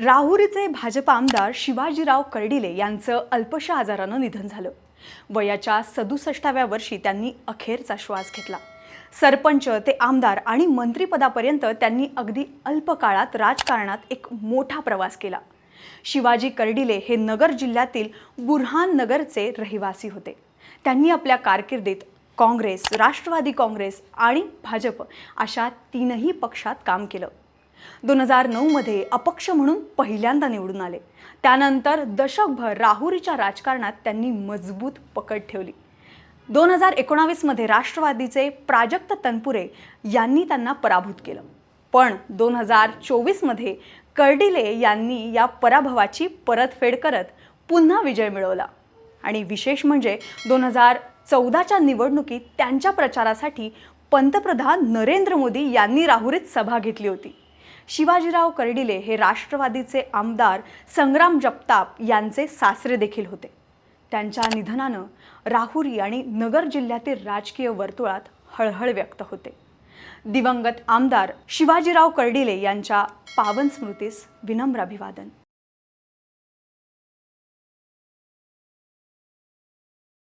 राहुरीचे भाजप आमदार शिवाजीराव कर्डिले यांचं अल्पशा आजारानं निधन झालं. वयाच्या सदुसष्टाव्या वर्षी त्यांनी अखेरचा श्वास घेतला. सरपंच ते आमदार आणि मंत्रिपदापर्यंत त्यांनी अगदी अल्पकाळात राजकारणात एक मोठा प्रवास केला. शिवाजी कर्डिले हे नगर जिल्ह्यातील बुरहान नगरचे रहिवासी होते. त्यांनी आपल्या कारकिर्दीत काँग्रेस राष्ट्रवादी काँग्रेस आणि भाजप अशा तीनही पक्षात काम केलं. दोन हजार नऊमध्ये अपक्ष म्हणून पहिल्यांदा निवडून आले. त्यानंतर दशकभर राहुरीच्या राजकारणात त्यांनी मजबूत पकड ठेवली. दोन हजार एकोणावीसमध्ये राष्ट्रवादीचे प्राजक्त तनपुरे यांनी त्यांना पराभूत केलं. पण दोन हजार चोवीसमध्ये कर्डिले यांनी या पराभवाची परतफेड करत पुन्हा विजय मिळवला. आणि विशेष म्हणजे दोन हजार चौदाच्या निवडणुकीत त्यांच्या प्रचारासाठी पंतप्रधान नरेंद्र मोदी यांनी राहुरीत सभा घेतली होती. शिवाजीराव कर्डिले हे राष्ट्रवादीचे आमदार संग्राम जगताप यांचे सासरे देखील होते. त्यांच्या निधनानं राहुरी आणि नगर जिल्ह्यातील राजकीय वर्तुळात हळहळ व्यक्त होते. दिवंगत आमदार शिवाजीराव कर्डिले यांच्या पावन स्मृतीस विनम्र अभिवादन.